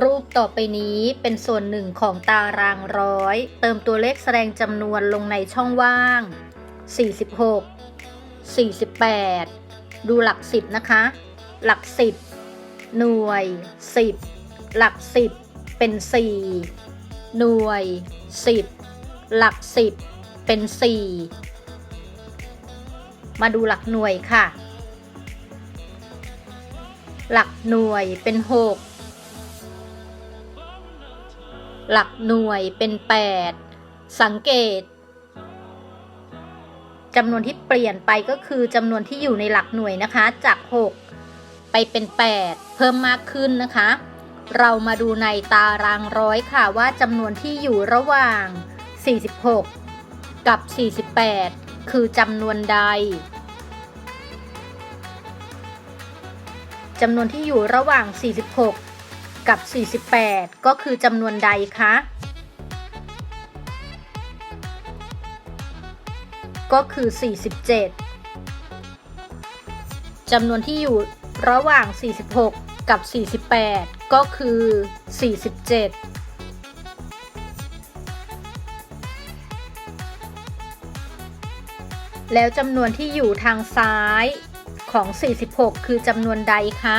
รูปต่อไปนี้เป็นส่วนหนึ่งของตารางร้อย เติมตัวเลขแสดงจำนวนลงในช่องว่าง 46 48 ดูหลัก 10 นะคะ หลัก 10 หน่วย 10 หลัก 10 เป็น 4 หน่วย 10 หลัก 10 เป็น 4 มาดูหลักหน่วยค่ะ หลักหน่วยเป็น 6 หลักหน่วยเป็น 8 สังเกตจำนวนที่เปลี่ยนไปก็คือจำนวนที่อยู่ในหลักหน่วยนะคะ จาก 6 ไปเป็น 8 เพิ่มมากขึ้นนะคะ เรามาดูในตารางร้อยค่ะว่าจำนวนที่อยู่ระหว่าง 46 กับ 48 คือจำนวนใดจำนวนที่อยู่ระหว่าง 46 กับ 48 ก็คือจำนวนใดคะ ก็คือ 47จำนวนที่อยู่ระหว่าง 46 กับ 48 ก็คือ 47แล้วจำนวนที่อยู่ทางซ้ายของ 46 คือจำนวนใดคะ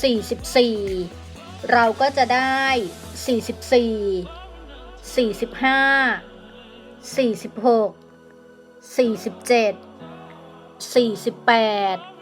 44 เราก็จะได้ 44 45 46 47 48